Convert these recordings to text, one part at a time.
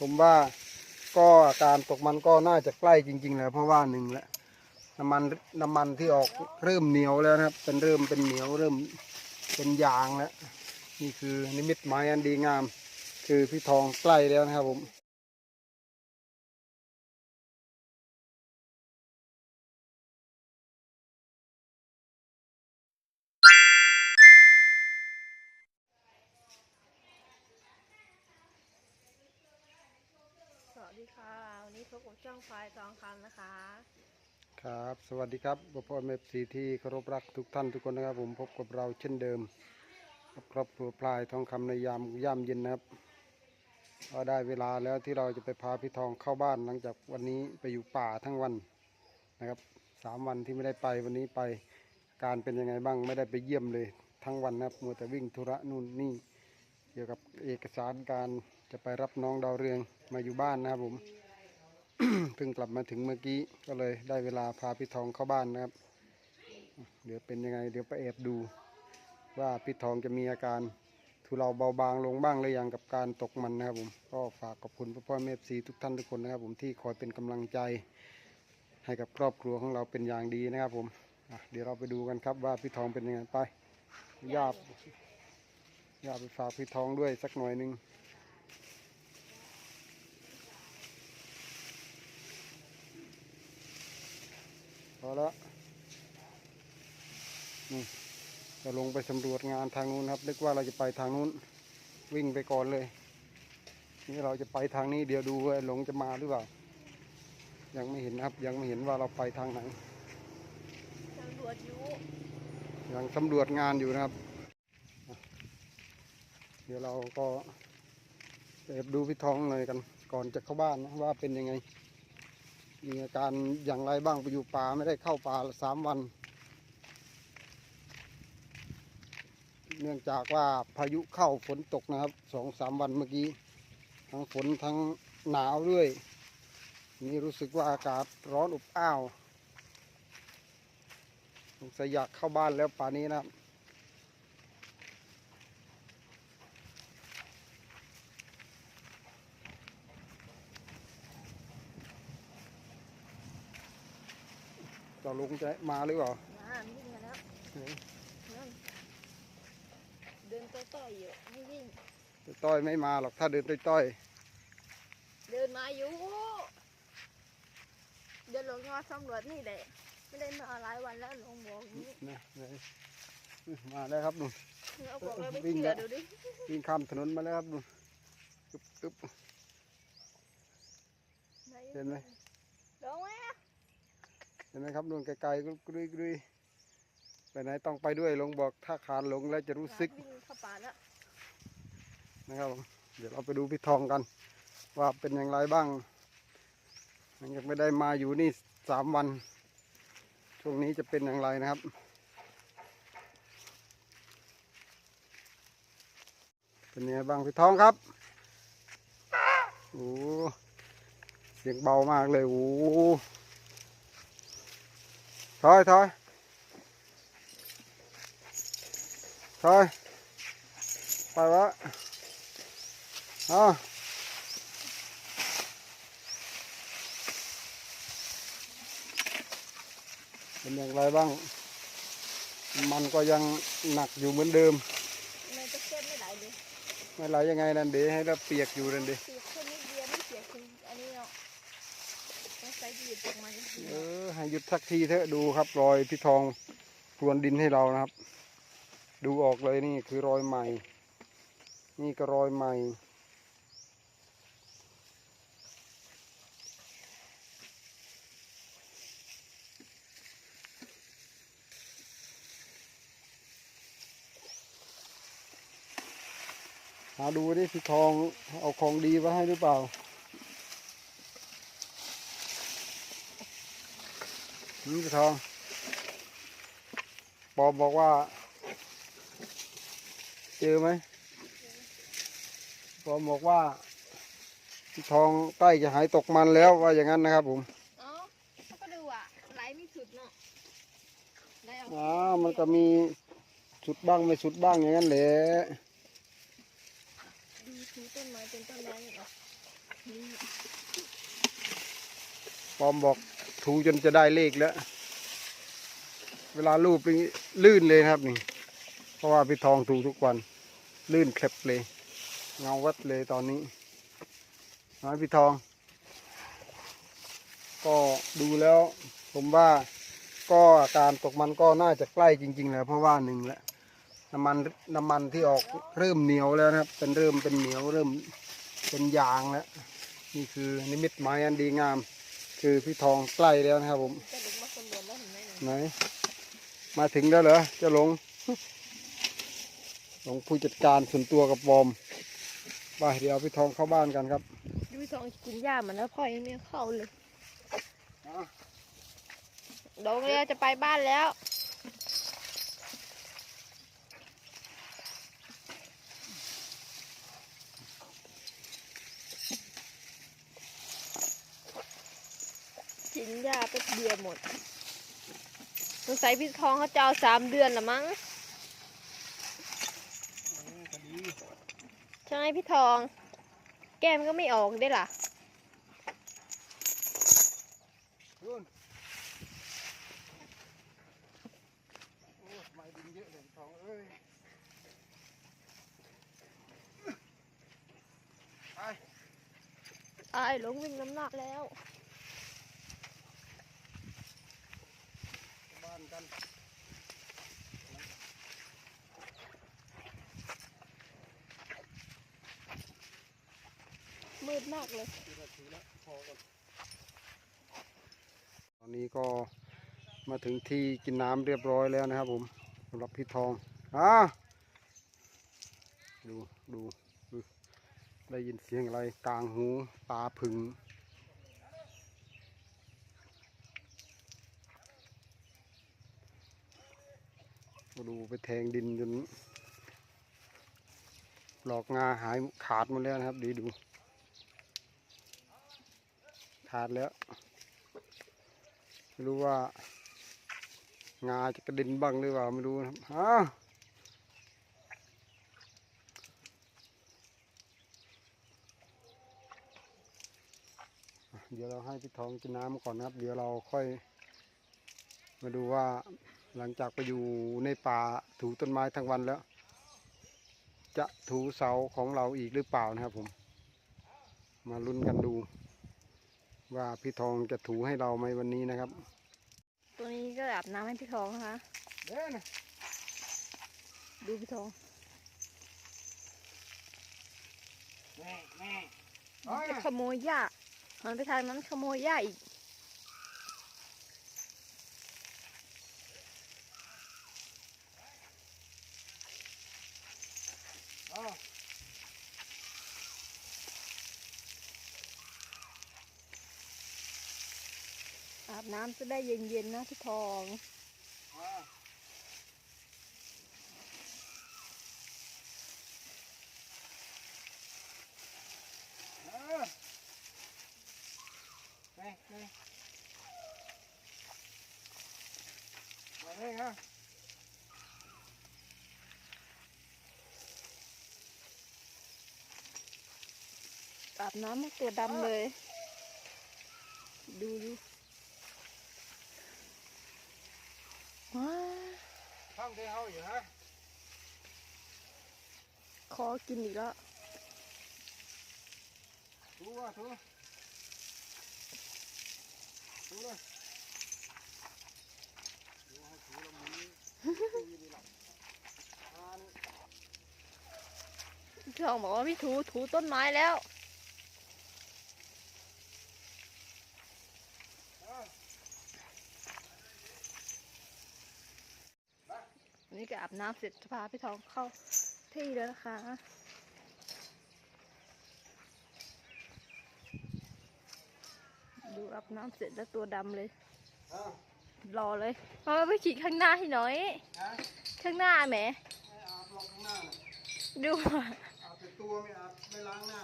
ผมว่าก็การตกมันก็น่าจะใกล้จริงๆแล้วเพราะว่าหนึ่งแล้วน้ำมันน้ำมันที่ออกเริ่มเหนียวแล้วนะครับ เป็นเริ่มเป็นเหนียวเริ่มเป็นยางแล้ว นี่คือนิมิตหมายอันดีงาม คือพี่ทองใกล้แล้วนะครับผม ค่ะวันนี้พบกับช่องไฟทองคำนะคะ ครับ สวัสดีครับพ่อแม่สีที่เคารพรักทุกท่านทุกคนนะครับ ผมพบกับเราเช่นเดิมกับครอบครัวพลายทองคำในยามย่ำเย็นนะครับก็ได้เวลาแล้วที่เราจะไปพาพี่ทองเข้าบ้านหลังจากวันนี้ไปอยู่ป่าทั้งวันนะครับสามวันที่ไม่ได้ไปวันนี้ไปการเป็นยังไงบ้างไม่ได้ไปเยี่ยมเลยทั้งวันนะครับมัวแต่วิ่งธุระนู่นนี่เกี่ยวกับเอกสารการ จะไปรับน้องดาวเรืองมาอยู่บ้านนะครับผมเพิ่งกลับมาถึงเมื่อกี้ก็เลยได้เวลาพาพี่ทองเข้าบ้านนะครับ เดี๋ยวเป็นยังไง เดี๋ยวไปแอบดู ว่าพี่ทองจะมีอาการทุเราเบาบางลงบ้างหรือยังกับการตกมันนะครับผมก็ฝากขอบคุณพ่อพ่อแม่ซีทุกท่านทุกคนนะครับ ผมที่คอยเป็นกำลังใจ ให้กับครอบครัวของเราเป็นอย่างดีนะครับผมเดี๋ยวเราไปดูกันครับว่าพี่ทองเป็นยังไงไปญาติญาติไปฝากพี่ทองด้วยสักหน่อยหนึง พอแล้วนี่จะลงไปสำรวจงานทางนู้นครับนึกว่าเราจะไปทางนู้นวิ่งไปก่อนเลย นี่เราจะไปทางนี้เดี๋ยวดูว่าหลงจะมาหรือเปล่า ยังไม่เห็นนะครับ ยังไม่เห็นว่าเราไปทางไหนตำรวจยุยังสำรวจงานอยู่นะครับ เดี๋ยวเราก็ไปแอบดูพี่ท้องหน่อยกัน ก่อนจะเข้าบ้านนะว่าเป็นยังไง มีอาการอย่างไรบ้างไปอยู่ป่าไม่ได้เข้าป่าสามวัน เนื่องจากว่าพายุเข้าฝนตกนะครับสองสามวันเมื่อกี้ ทั้งฝนทั้งหนาวด้วย นี่รู้สึกว่าอากาศร้อนอบอ้าวสงสัยอยากเข้าบ้านแล้วป่านี้นะครับ จะลงจะมาหรือเปล่ามาวิ่งมาแล้วนั่นเดินต้อยๆอยู่ไม่วิ่งต้อยไม่มาหรอกถ้าเดินต้อยเดินมาอยู่เดินลงมาสำรวจนี่แหละไม่ได้มาหลายวันแล้วลงบอกอย่างนี้ๆนะไหนมาแล้วครับนุ่นเราบอกเราไม่วิ่งเชื่แล้อวดูดิวิ่งข้ามถนนมาแล้วครับนุ่นตึ๊บตึ๊บไหนเห็นไหมลงไหม เห็นไหมครับนุ่นไกลๆก็รุยกรุยไปไหนต้องไปด้วยลงบอกถ้าขาดหลงแล้วจะรู้สึกวิ่งเข้าป่าแล้วนะครับเดี๋ยวเราไปดูพี่ทองกัน ว่าเป็นอย่างไรบ้างหลังจากไม่ได้มาอยู่นี่สามวัน ช่วงนี้จะเป็นอย่างไรนะครับ เป็นยังไงบ้างพี่ทองครับโอ้เสียงเบามากเลยโอ้ ถอยถอยถอยไปวะเอาเป็นอย่างไรบ้าง มันก็ยังหนักอยู่เหมือนเดิมมันจะเข้มไม่ไหลเลยไม่ไหลยังไงนั่นเดให้เราเปียกอยู่นั่นเด ให้หยุดสักทีเถอะดูครับ รอยพี่ทองพรวนดินให้เรานะครับ ดูออกเลยนี่คือรอยใหม่ นี่ก็รอยใหม่ หาดูดิพี่ทองเอาของดีมาให้หรือเปล่า นี่พี่ทองปอบอกว่า เจอไหมปอบอกว่าพี่ทองใกล้จะหายตกมันแล้วว่าอย่างนั้นนะครับ ผมๆเอ้าเขาก็ดูอะไหลไม่สุดเนาะได้เอาอ่ามันก็มีสุดบ้างไม่สุดบ้างอย่างนั้นแหละดูถูต้นไม้เป็นต้นไม้เหรอปอมบอก ถูจนจะได้เลขแล้ว เวลาลูบนี่ลื่นเลยครับนี่ เพราะว่าพี่ทองถูทุกวัน ลื่นเคล็บเลย เงาวัดเลยตอนนี้น้อยพี่ทอง ก็ดูแล้ว ผมว่าก็การตกมันก็น่าจะใกล้จริง ๆ แล้วเพราะว่าหนึ่งแล้วน้ำมันน้ำมันที่ออกเริ่มเหนียวแล้วนะครับ เป็นเริ่มเป็นเหนียวเริ่มเป็นยางแล้ว นี่คือนิมิตหมายอันดีงาม คือพี่ทองใกล้แล้วนะครับผมจะลงมาสำรวจแล้วเห็นไหมเนี่ยไหนมาถึงแล้วเหรอเจะหลงหลงผู้จัดการส่วนตัวกับบอมไปเดี๋ยวพี่ทองเข้าบ้านกันครับยูทองกินหญ้ามันแล้วพ่อยังไม่เข้าเลยดงเรียจะไปบ้านแล้ว หญ้าแป๊บเดียวหมดสงสัยพี่ทองเขาจะเอาสามเดือนละมั้งใช่ไหมพี่ทอง แก้มก็ไม่ออกได้ล่ะรุ่นโอ้ไม้ดินเยอะเลยพี่ทองเอ้ยไปไอ้ายหลงวิ่งน้ำหนักแล้ว บ้าน กันมืดมากเลย ตอนนี้ก็มาถึงที่กินน้ำเรียบร้อยแล้วนะครับผมสำหรับพี่ทองอ่าดูดูดู ได้ยินเสียงอะไรกลางหูตาผึ่ง ก็ดูไปแทงดินจนหลอกงาหายขาดหมดแล้วนะครับ ดีดู ขาดแล้วไม่รู้ว่า งาจะกระเด็นบ้างหรือเปล่าไม่รู้นะครับอ้าวเดี๋ยวเราให้พี่ทองกินน้ำก่อนนะครับ เดี๋ยวเราค่อย มาดูว่า หลังจากไปอยู่ในป่าถูต้นไม้ทั้งวันแล้ว จะถูเสาของเราอีกหรือเปล่านะครับผม มาลุ้นกันดู ว่าพี่ทองจะถูให้เราไหมวันนี้นะครับ ตัวนี้ก็อาบน้ำให้พี่ทองนะคะเด้นะดูพี่ทองแม่แม่จะขโมยหญ้ามันไปทางนั้นขโมยหญ้าอีก อาบน้ำจะได้เย็นๆนะพี่ทองแม่แม่มาเลยฮะอาบน้ำตัวดำเลย ดูดูว้า ท่องที่เขาอยู่ฮะคอกินอีกแล้วถูว่าถูถูเลยถูให้ถูแล้วมันดีดีหลับอ่านพี่ทองบอกว่าพี่ถูถูต้นไม้แล้ว นี่ก็อาบน้ำเสร็จจะพาพี่ทองเข้าที่แล้วนะคะดูอาบน้ำเสร็จแล้วตัวดำเลยอ้าวรอเลยมาไปขี่ข้างหน้าให้หน่อยฮะข้างหน้าแหมไม่อาบหลอกข้างหน้าน่ะดูอาบแต่ตัวไม่อาบไม่ล้างหน้า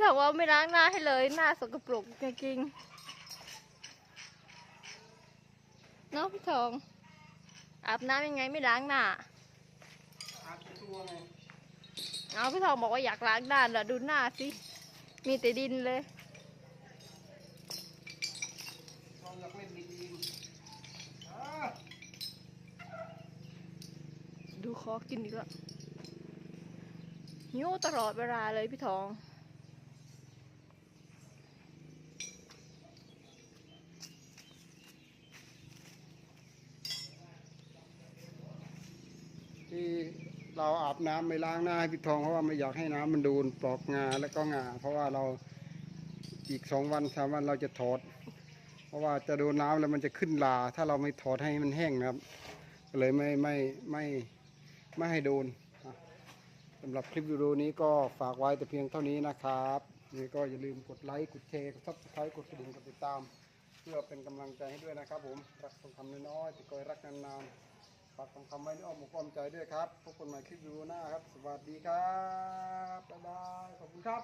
บอกว่าไม่ล้างหน้าให้เลยหน้าสกปรกจริงๆเนาะพี่ทอง อาบน้ำยังไงไม่ล้างหน้า อาบแต่ตัวไงเอาพี่ทองบอกว่าอยากล้างหน้าเหรอดูหน้าสิ มีแต่ดินเลยทองอยากเล่นดินๆอ่าดูคอกินดีกว่าหิวตลอดเวลาเลยพี่ทอง ที่ เราอาบน้ำไม่ล้างหน้าให้พี่ทองเพราะว่าไม่อยากให้น้ำมันโดนปลอกงาแล้วก็งา เพราะว่าเราอีกสองวันสามวันเราจะถอด เพราะว่าจะโดนน้ำแล้วมันจะขึ้นลา ถ้าเราไม่ถอดให้มันแห้งนะครับเลยไม่ไม่ไม่ไม่ให้โดนสำหรับคลิปวิดีโอนี้ก็ฝากไว้แต่เพียงเท่านี้นะครับนี่ก็อย่าลืมกดไลค์กดแชร์กดซับสไครต์กดกระดิ่งกดติดตาม เพื่อเป็นกำลังใจให้ด้วยนะครับผม รักทองคำน้อยๆแต่ก็รักนานๆ ฝากคำคำไว้ในอ้อมอกอ้อมใจด้วยครับพบกันใหม่คลิปวิดีโอหน้าครับ สวัสดีครับ บ๊ายบาย ขอบคุณครับ